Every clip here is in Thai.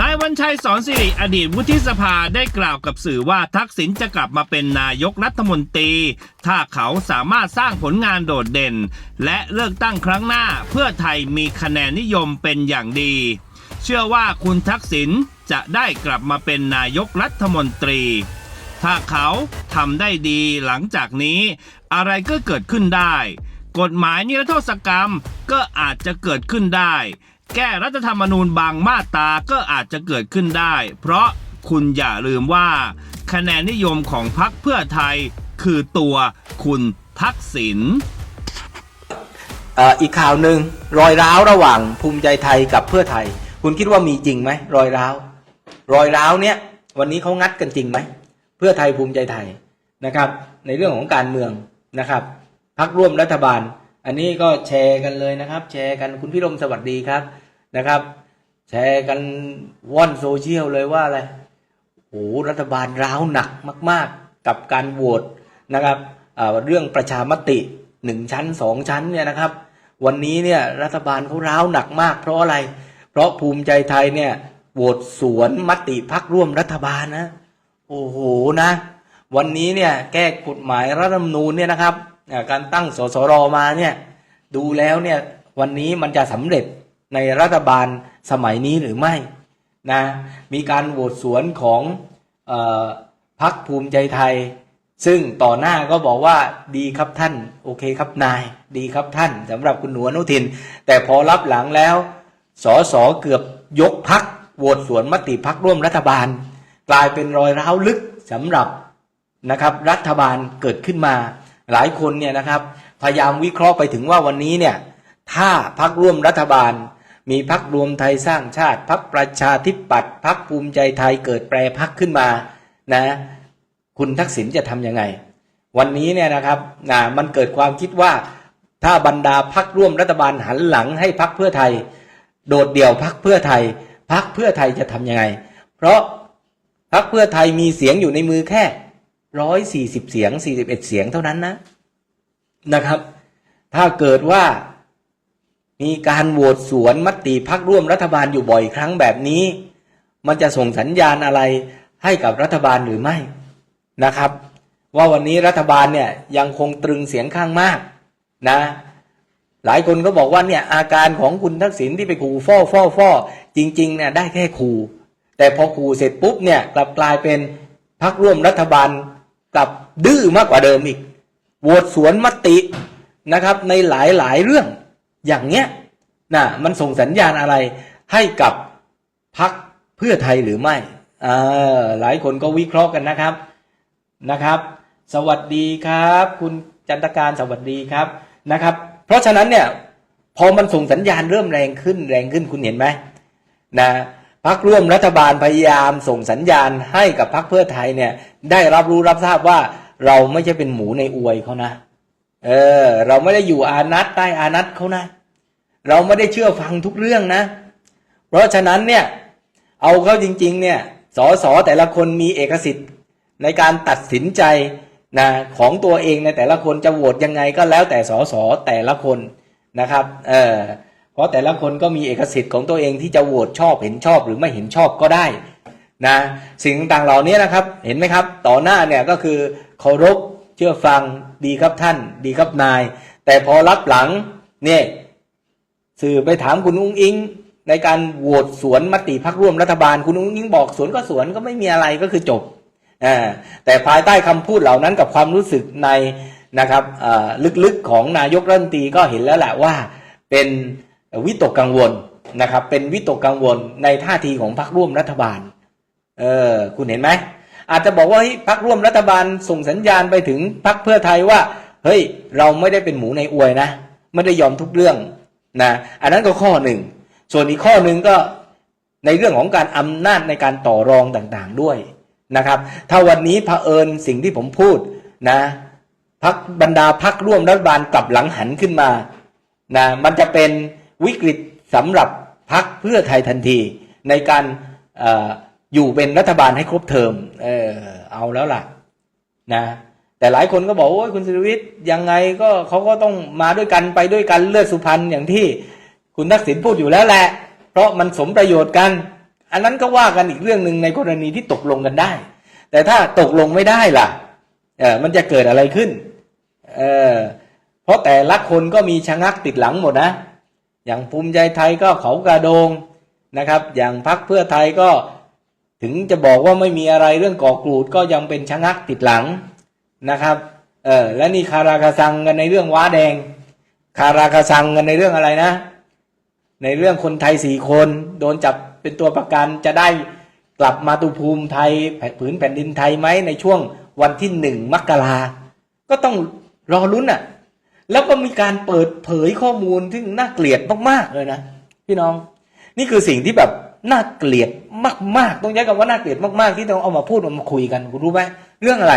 นายวันชัยสอนสิริอดีตวุฒิสภาได้กล่าวกับสื่อว่าทักษิณจะกลับมาเป็นนายกรัฐมนตรี ถ้าเขาสามารถสร้างผลงานโดดเด่น และเลือกตั้งครั้งหน้าเพื่อไทยมีคะแนนนิยมเป็นอย่างดี เชื่อว่าคุณทักษิณจะได้กลับมาเป็นนายกรัฐมนตรี ถ้าเขาทำได้ดีหลังจากนี้ อะไรก็เกิดขึ้นได้ กฎหมายนิรโทษกรรมก็อาจจะเกิดขึ้นได้ แก้รัฐธรรมนูญบางมาตราก็อาจจะเกิดขึ้นได้ เพราะคุณอย่าลืมว่า คะแนนนิยมของพรรคเพื่อไทย คือตัวคุณทักษิณเอ่ออีกข่าวหนึ่งรอยร้าวระหว่างภูมิใจไทยกับเพื่อไทย คุณคิดว่ามีจริงไหมรอยร้าวรอยร้าวเนี้ยวันนี้เขางัดกันจริงไหมเพื่อไทยภูมิใจไทยนะครับ ในเรื่องของการเมืองนะครับพักร่วมรัฐบาล อันนี้ก็แชร์กันเลยนะครับ แชร์กันคุณพี่รมสวัสดีครับนะครับ แชร์กันว่อนโซเชียลเลยว่าอะไรโอ้รัฐบาลร้าวหนักมาก ๆ กับการโหวตนะครับเรื่องประชามติหนึ่งชั้นสองชั้นเนี่ยนะครับ วันนี้เนี่ยรัฐบาลเขาร้าวหนักมาก เพราะอะไร เพราะภูมิใจไทยเนี่ยโหวตสวนมติพักร่วมรัฐบาลนะโอ้โหนะ วันนี้เนี่ยแก้กฎหมายรัฐธรรมนูญเนี่ยนะครับ การตั้งสสรมาเนี่ยดูแล้วเนี่ยวันนี้มันจะสำเร็จในรัฐบาลสมัยนี้หรือไม่นะมีการโหวตสวนของออพักภูมิใจไทย ซึ่งต่อหน้าก็บอกว่าดีครับท่าน โอเคครับนาย ดีครับท่านสำหรับคุณหนูอนุทิน แต่พอรับหลังแล้วสอสอเกือบยกพักโหวตสวนมติพักร่วมรัฐบาล กลายเป็นรอยร้าวลึกสำหรับนะครับรัฐบาลเกิดขึ้นมา หลายคนเนี่ยนะครับ พยายามวิเคราะห์ไปถึงว่าวันนี้เนี่ยถ้าพักร่วมรัฐบาล มีพักรวมไทยสร้างชาติ พักประชาธิปัตย์พักภูมิใจไทยเกิดแปรพักขึ้นมานะคุณทักษิณจะทำยังไง วันนี้เนี่ยนะครับนะมันเกิดความคิดว่าถ้าบรรดาพักร่วมรัฐบาลหันหลังให้พักเพื่อไทย โดดเดี่ยวพักเพื่อไทยพักเพื่อไทยจะทำยังไง เพราะพักเพื่อไทยมีเสียงอยู่ในมือแค่ ร้อยสี่สิบเสียงสี่สิบเอ็ดเสียงเท่านั้นนะนะครับ ถ้าเกิดว่ามีการโหวตสวนมติพักร่วมรัฐบาลอยู่บ่อยครั้งแบบนี้ มันจะส่งสัญญาณอะไรให้กับรัฐบาลหรือไม่นะครับ ว่าวันนี้รัฐบาลเนี่ยยังคงตรึงเสียงข้างมากนะ หลายคนก็บอกว่าเนี่ยอาการของคุณทักษิณที่ไปขู่ฟ่อฟ่อฟ่อจริงๆเนี่ยได้แค่ขู่แต่พอขู่เสร็จปุ๊บเนี่ยกลับกลายเป็นพักร่วมรัฐบาล กลับดื้อมากกว่าเดิมอีกโหวตสวนมตินะครับ ในหลายๆเรื่องอย่างเนี้ยนะมันส่งสัญญาณอะไรให้กับพักเพื่อไทยหรือไม่อหลายคนก็วิเคราะห์กันนะครับนะครับ สวัสดีครับ คุณจันตการสวัสดีครับนะครับ เพราะฉะนั้นเนี่ยพอมันส่งสัญญาณเริ่มแรงขึ้นแรงขึ้นคุณเห็นไหมนะ พักร่วมรัฐบาลพยายามส่งสัญญาณให้กับพักเพื่อไทยเนี่ย ได้รับรู้รับทราบว่าเราไม่ใช่เป็นหมูในอวยเขานะ เออ เราไม่ได้อยู่อานัตใต้อานัตเขานะ เราไม่ได้เชื่อฟังทุกเรื่องนะ เพราะฉะนั้นเนี่ย เอาเข้าจริง ๆ เนี่ยสสแต่ละคนมีเอกสิทธิ์ในการตัดสินใจนะของตัวเองในแต่ละคนจะโหวตยังไงก็แล้วแต่สสแต่ละคนนะครับ เออ เพราะแต่ละคนก็มีเอกสิทธิ์ของตัวเองที่จะโหวตชอบเห็นชอบหรือไม่เห็นชอบก็ได้นะสิ่งต่างๆเหล่านี้นะครับเห็นไหมครับ ต่อหน้าเนี่ยก็คือเคารพเชื่อฟังดีครับท่าน ดีครับนาย แต่พอรับหลังเนี่ยสื่อไปถามคุณอุ้งอิง ในการโหวตสวนมติพักร่วมรัฐบาลคุณอุ้งอิงบอกสวนก็สวนก็ไม่มีอะไรก็คือจบอ่าแต่ภายใต้คำพูดเหล่านั้นกับความรู้สึกในนะครับลึกๆของนายกรัฐมนตรีก็เห็นแล้วแหละว่าเป็น วิตกกังวลนะครับ เป็นวิตกกังวลในท่าทีของพรรคร่วมรัฐบาล เออคุณเห็นไหมอาจจะบอกว่าเฮ้ยพักร่วมรัฐบาลส่งสัญญาณไปถึงพักเพื่อไทยว่า เฮ้ย เราไม่ได้เป็นหมูในอวยนะ ไม่ได้ยอมทุกเรื่องนะอันนั้นก็ข้อหนึ่ง ส่วนอีกข้อหนึ่งก็ในเรื่องของการอำนาจในการต่อรองต่างๆด้วยนะครับ ถ้าวันนี้เผอิญสิ่งที่ผมพูดนะพักบรรดาพักร่วมรัฐบาลกลับหลังหันขึ้นมานะมันจะเป็น วิกฤตสำหรับพักเพื่อไทยทันที ในการออยู่เป็นรัฐบาลให้ครบเทอมเออเอาแล้วล่ะนะแต่หลายคนก็บอกโอ้ยคุณสิริวิทย์ยังไงก็เขาก็ต้องมาด้วยกันไปด้วยกันเลือดสุพรรณอย่างที่คุณทักษิณพูดอยู่แล้วแหละ เพราะมันสมประโยชน์กัน อันนั้นก็ว่ากันอีกเรื่องหนึ่งในกรณีที่ตกลงกันได้ แต่ถ้าตกลงไม่ได้ล่ะเออมันจะเกิดอะไรขึ้นเออเพราะแต่ละคนก็มีชะงักติดหลังหมดนะ อย่างภูมิใจไทยก็เขากระโดงนะครับ อย่างพักเพื่อไทยก็ถึงจะบอกว่าไม่มีอะไรเรื่องก่อกรูดก็ยังเป็นชะงักติดหลังนะครับเออและนี่คารากาซังกันในเรื่องว้าแดง คารากาซังกันในเรื่องอะไรนะ ในเรื่องคนไทยสี่คน โดนจับเป็นตัวประกันจะได้กลับมาตุภูมิไทยผืนแผ่นดินไทยไหมในช่วงวันที่หนึ่งมกราก็ต้องรอลุ้นอะ แล้วก็มีการเปิดเผยข้อมูลที่น่าเกลียดมากๆเลยนะพี่น้อง นี่คือสิ่งที่แบบน่าเกลียดมาก ๆ ต้องใช้คำว่าน่าเกลียดมาก ๆ ที่ต้องเอามาพูดเอามาคุยกันคุณรู้ไหมเรื่องอะไร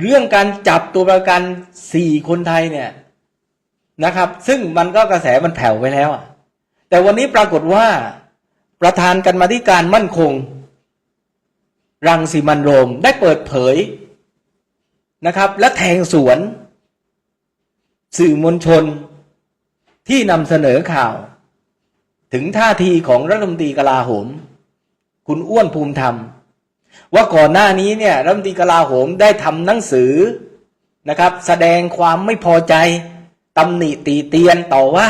เรื่องการจับตัวประกันสี่คนไทยเนี่ยนะครับ ซึ่งมันก็กระแสมันแผ่วไปแล้วอะแต่วันนี้ปรากฏว่าประธานกันมาธิการมั่นคง รังสีมันโรมได้เปิดเผยนะครับ และแทงสวน สื่อมวลชนที่นำเสนอข่าว ถึงท่าทีของรัฐมนตรีกลาโหม คุณอ้วนภูมิธรรม ว่าก่อนหน้านี้เนี่ยรัฐมนตรีกลาโหมได้ทำหนังสือนะครับ แสดงความไม่พอใจตำหนิตีเตียนต่อว่า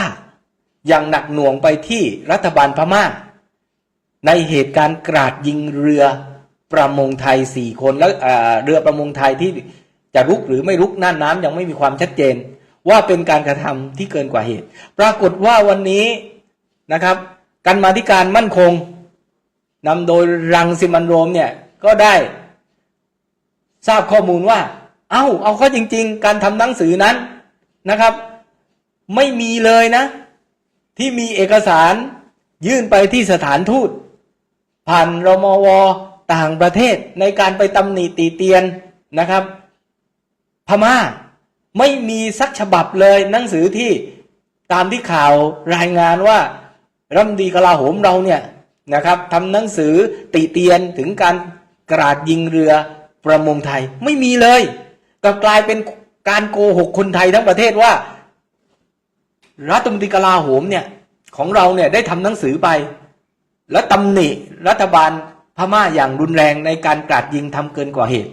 อย่างหนักหน่วงไปที่รัฐบาลพม่า ในเหตุการณ์กราดยิงเรือประมงไทยสี่คนแล้วเอ่อเรือประมงไทยที่จะรุกหรือไม่รุกน่านน้ำยังไม่มีความชัดเจน ว่าเป็นการกระทำที่เกินกว่าเหตุ ปรากฏว่าวันนี้นะครับการมาธิการมั่นคงนำโดยรังสิมันโรมเนี่ยก็ได้ทราบข้อมูลว่า เอ้า เอาเข้อจริง ๆ การทำหนังสือนั้นนะครับ ไม่มีเลยนะ ที่มีเอกสารยื่นไปที่สถานทูต ผ่านรมวต่างประเทศในการไปตำหนิตีเตียนนะครับ พม่า ไม่มีสักฉบับเลยหนังสือที่ตามที่ข่าวรายงานว่ารัฐมนตรีกลาโหมเราเนี่ยนะครับทำหนังสือติเตียนถึงการกราดยิงเรือประมงไทยไม่มีเลยกลับกลายเป็นการโกหกคนไทยทั้งประเทศว่า รัฐมนตรีกลาโหมเนี่ยของเราเนี่ยได้ทำหนังสือไป และตำหนิรัฐบาลพม่าอย่างรุนแรงในการกราดยิงทำเกินกว่าเหตุ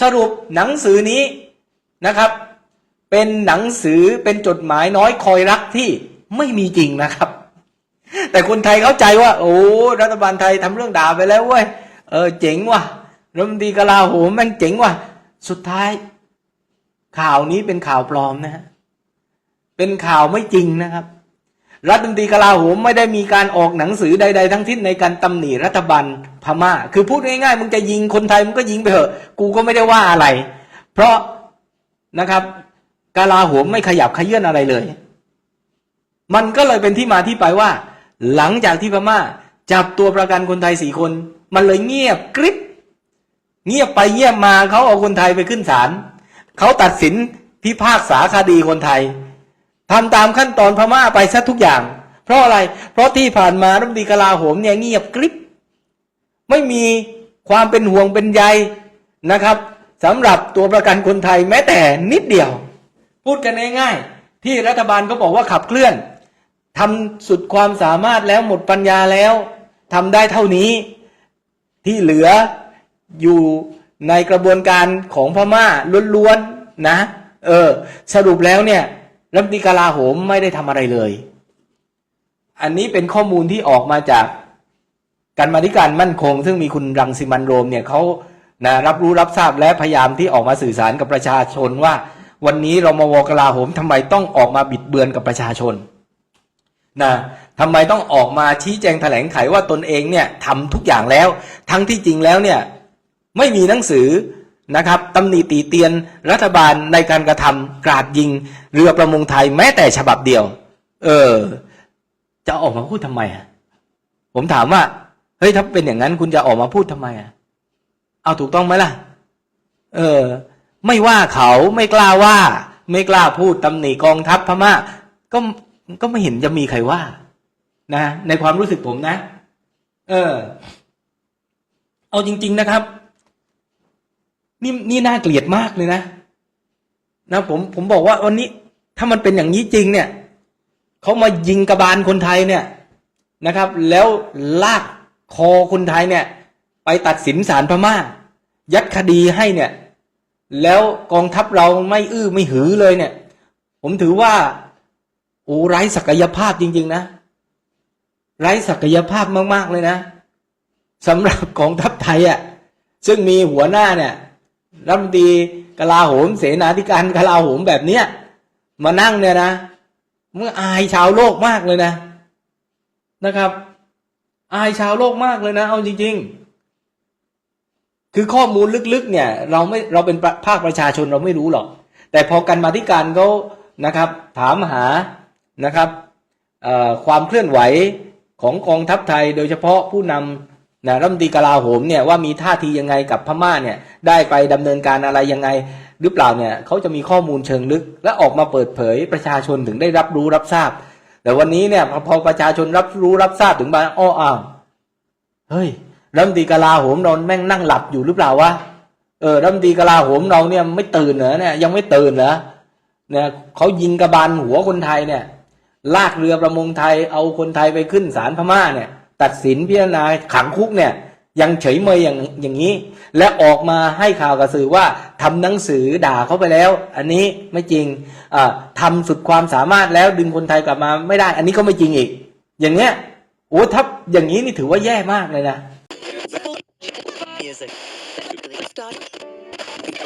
สรุปหนังสือนี้นะครับ เป็นหนังสือเป็นจดหมายน้อยคอยรักที่ไม่มีจริงนะครับ แต่คนไทยเข้าใจว่า โอ้รัฐบาลไทยทำเรื่องด่าไปแล้วเว้ยเออเจ๋งว่ะรัฐมนตรีกลาโหมแม่งเจ๋งว่ะสุดท้าย ข่าวนี้เป็นข่าวปลอมนะฮะเป็นข่าวไม่จริงนะครับ รัฐมนตรีกลาโหมไม่ได้มีการออกหนังสือใด ๆ ทั้งสิ้นในการตำหนิรัฐบาลพม่า คือพูดง่ายๆมึงจะยิงคนไทยมึงก็ยิงไปเถอะ กูก็ไม่ได้ว่าอะไร เพราะนะครับ กาลาโหมไม่ขยับขยื่นอะไรเลย มันก็เลยเป็นที่มาที่ไปว่า หลังจากที่พม่า จับตัวประกันคนไทยสี่คน มันเลยเงียบกริบเงียบไปเงียบมาเขาเอาคนไทยไปขึ้นศาลเขาตัดสินพิพากษาคดีคนไทยทำตามขั้นตอนพม่าไปซะทุกอย่าง เพราะอะไร เพราะที่ผ่านมารัฐมนตรีกลาโหมเนี่ยเงียบกริบไม่มีความเป็นห่วงเป็นใยนะครับสำหรับตัวประกันคนไทยแม้แต่นิดเดียว พูดกันง่ายๆที่รัฐบาลก็บอกว่าขับเคลื่อนทำสุดความสามารถแล้วหมดปัญญาแล้วทำได้เท่านี้ที่เหลืออยู่ในกระบวนการของพม่าล้วนๆนะ เออ สรุปแล้วเนี่ยรัฐมนตรีกลาโหมไม่ได้ทำอะไรเลย อันนี้เป็นข้อมูลที่ออกมาจากการมาธิการมั่นคง ซึ่งมีคุณรังสิมันโรมเนี่ยเขานะรับรู้รับทราบและพยายามที่ออกมาสื่อสารกับประชาชนว่า วันนี้เรามาวกลาโหมทำไมต้องออกมาบิดเบือนกับประชาชนนะทำไมต้องออกมาชี้แจงแถลงไขว่าตนเองเนี่ยทำทุกอย่างแล้ว ทั้งที่จริงแล้วเนี่ยไม่มีหนังสือนะครับตำหนิตีเตียนรัฐบาลในการกระทำกราดยิง เรือประมงไทยแม้แต่ฉบับเดียว เออ จะออกมาพูดทำไมอะผมถามว่าเฮ้ยถ้าเป็นอย่างนั้นคุณจะออกมาพูดทำไมอะเอาถูกต้องไหมล่ะ เออ ไม่ว่าเขาไม่กล้าว่า ไม่กล้าพูดตำหนิกองทัพพม่าก็ก็ไม่เห็นจะมีใครว่า นะ ในความรู้สึกผมนะ เออ เอาจริง ๆนะครับ นี่นี่น่าเกลียดมากเลยนะนะผมผมบอกว่าวันนี้ ถ้ามันเป็นอย่างนี้จริง เนี่ยเขามายิงกระบาลคนไทยเนี่ยนะครับ แล้วลากคอคนไทยเนี่ย ไปตัดสินศาลพม่า ยัดคดีให้เนี่ย แล้วกองทัพเราไม่อื้อไม่หือเลยเนี่ย ผมถือว่าโอ้ไร้ศักยภาพจริง ๆ นะ ไร้ศักยภาพมาก ๆ เลยนะสำหรับกองทัพไทยอะ่ะซึ่งมีหัวหน้าเนี่ยรัฐมนตรีกลาโหม เสนาธิการกลาโหมแบบเนี้ยมานั่งเนี่ยนะเมื่ออายชาวโลกมากเลยนะนะครับ อายชาวโลกมากเลยนะ เอาจริง ๆ คือข้อมูลลึกๆเนี่ยเราไม่เราเป็นภาคประชาชนเราไม่รู้หรอก แต่พอกันมาธิการเขานะครับถามหานะครับความเคลื่อนไหวของกองทัพไทย โดยเฉพาะผู้นำนะรัฐมนตรีกลาโหมเนี่ยว่ามีท่าทียังไงกับพม่าเนี่ยได้ไปดำเนินการอะไรยังไงหรือเปล่าเนี่ยเขาจะมีข้อมูลเชิงลึก และออกมาเปิดเผยประชาชนถึงได้รับรู้รับทราบ แต่วันนี้เนี่ยพอพอประชาชนรับรู้รับทราบถึงมาอ้ออ้าวเฮ้ย รัฐมนตรีกลาโหมเราแม่งนั่งหลับอยู่หรือเปล่าวะเออรัฐมนตรีกลาโหมเราเนี่ยไม่ตื่นเหรอเนี่ยยังไม่ตื่นเหรอเนี่ยเขายิงกระบาลหัวคนไทยเนี่ย ลากเรือประมงไทยเอาคนไทยไปขึ้นศาลพม่าเนี่ย ตัดสินพิจารณาขังคุกเนี่ย ยังเฉยเมยอย่างอย่างนี้ และออกมาให้ข่าวกับสื่อว่าทำหนังสือด่าเขาไปแล้ว อันนี้ไม่จริงอ่าทำสุดความสามารถแล้วดึงคนไทยกลับมาไม่ได้ อันนี้ก็ไม่จริงอีก อย่างเงี้ยโอ้ถ้าอย่างนี้นี่ถือว่าแย่มากเลยนะ